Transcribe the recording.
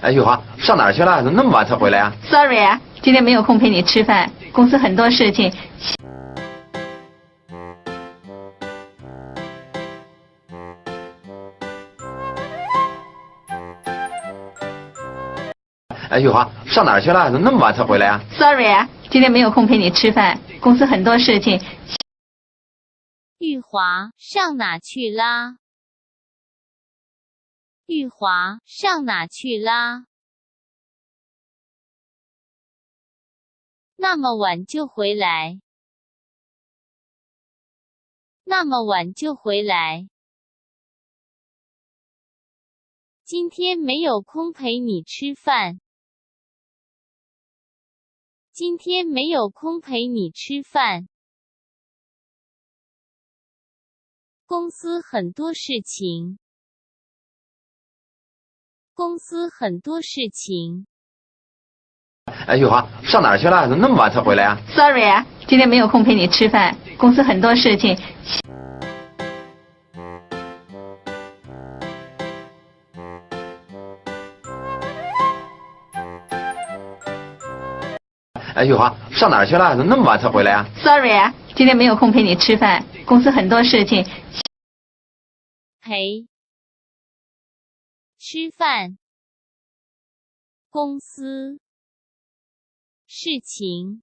哎，玉华，上哪儿去了？怎么那么晚才回来啊？Sorry 啊，今天没有空陪你吃饭，公司很多事情。哎，玉华，上哪儿去了？怎么那么晚才回来啊？Sorry 啊，今天没有空陪你吃饭，公司很多事情。玉华，上哪去啦？玉华，上哪去啦？那么晚就回来？那么晚就回来？今天没有空陪你吃饭。今天没有空陪你吃饭。公司很多事情。公司很多事情。哎，玉华，上哪儿去了？怎么那么晚才回来啊？Sorry 啊，今天没有空陪你吃饭，公司很多事情。哎，玉华，上哪儿去了？怎么那么晚才回来啊？Sorry 啊，今天没有空陪你吃饭，公司很多事情。陪。吃饭，公司事情。